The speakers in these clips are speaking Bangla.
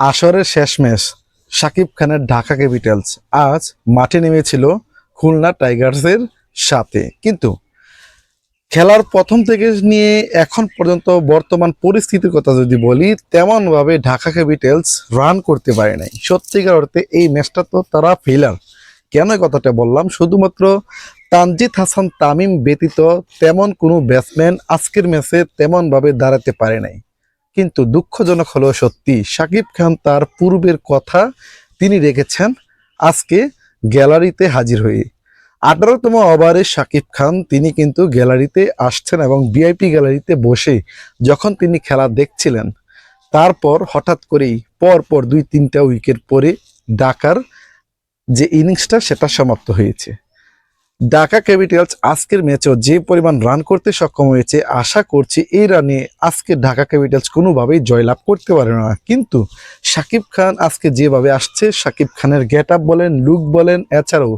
আসরের শেষ ম্যাচ সাকিব খানের ঢাকা ক্যাপিটালস আজ মাঠে নেমেছিল খুলনা টাইগার্সের সাথে। কিন্তু খেলার প্রথম থেকে নিয়ে এখন পর্যন্ত বর্তমান পরিস্থিতির কথা যদি বলি, তেমনভাবে ঢাকা ক্যাপিটালস রান করতে পারে নাই। সত্যিকার অর্থে এই ম্যাচটা তো তারা ফেলার কেন কথাটা বললাম? শুধুমাত্র তানজিদ হাসান তামিম ব্যতীত তেমন কোনো ব্যাটসম্যান আজকের ম্যাচে তেমনভাবে দাঁড়াতে পারে নাই। কিন্তু দুঃখজনক হলো সত্যি, সাকিব খান তার পূর্বের কথা তিনি রেখেছেন আজকে গ্যালারিতে হাজির হয়ে। আঠারোতম ওভারে সাকিব খান, তিনি কিন্তু গ্যালারিতে আসছেন এবং ভিআইপি গ্যালারিতে বসে যখন তিনি খেলা দেখছিলেন, তারপর হঠাৎ করেই পর পর দুই তিনটা উইকেট পরে ডাকার যে ইনিংসটা, সেটা সমাপ্ত হয়েছে। ঢাকা ক্যাপিটালস আজকের ম্যাচেও যে পরিমাণ রান করতে সক্ষম হয়েছে, আশা করছি এই রানে আজকে ঢাকা ক্যাপিটালস কোনোভাবেই জয়লাভ করতে পারে না। কিন্তু সাকিব খান আজকে যেভাবে আসছে, সাকিব খানের গেট আপ বলেন লুক বলেন, এছাড়াও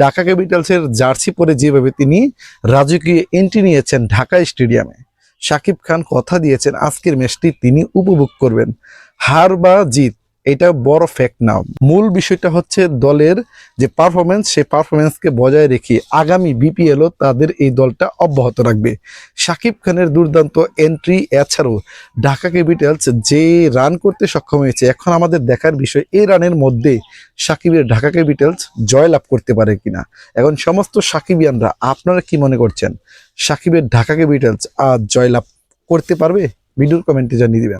ঢাকা ক্যাপিটালসের জার্সি পরে যেভাবে তিনি রাজকীয় এন্ট্রি নিয়েছেন ঢাকা স্টেডিয়ামে, সাকিব খান কথা দিয়েছেন আজকের ম্যাচটি তিনি উপভোগ করবেন। হার বা জিত এটা বড় ফ্যাক্ট না। মূল বিষয়টা হচ্ছে দলের যে পারফরমেন্স সেই পারফরমেন্সকে বজায় রেখে আগামী বিপিএলও তাদের এই দলটা অব্যাহত রাখবে। সাকিব খানের দুর্দান্ত এন্ট্রি এছাড়াও ঢাকা ক্যাপিটালস যে রান করতে সক্ষম হয়েছে, এখন আমাদের দেখার বিষয় এই রানের মধ্যে সাকিবের ঢাকা ক্যাপিটালস জয়লাভ করতে পারে কিনা। এখন সমস্ত সাকিবিয়ানরা আপনারা কি মনে করছেন? সাকিবের ঢাকা ক্যাপিটালস আজ জয়লাভ করতে পারবে? ভিডিওর কমেন্টে জানিয়ে দিবেন।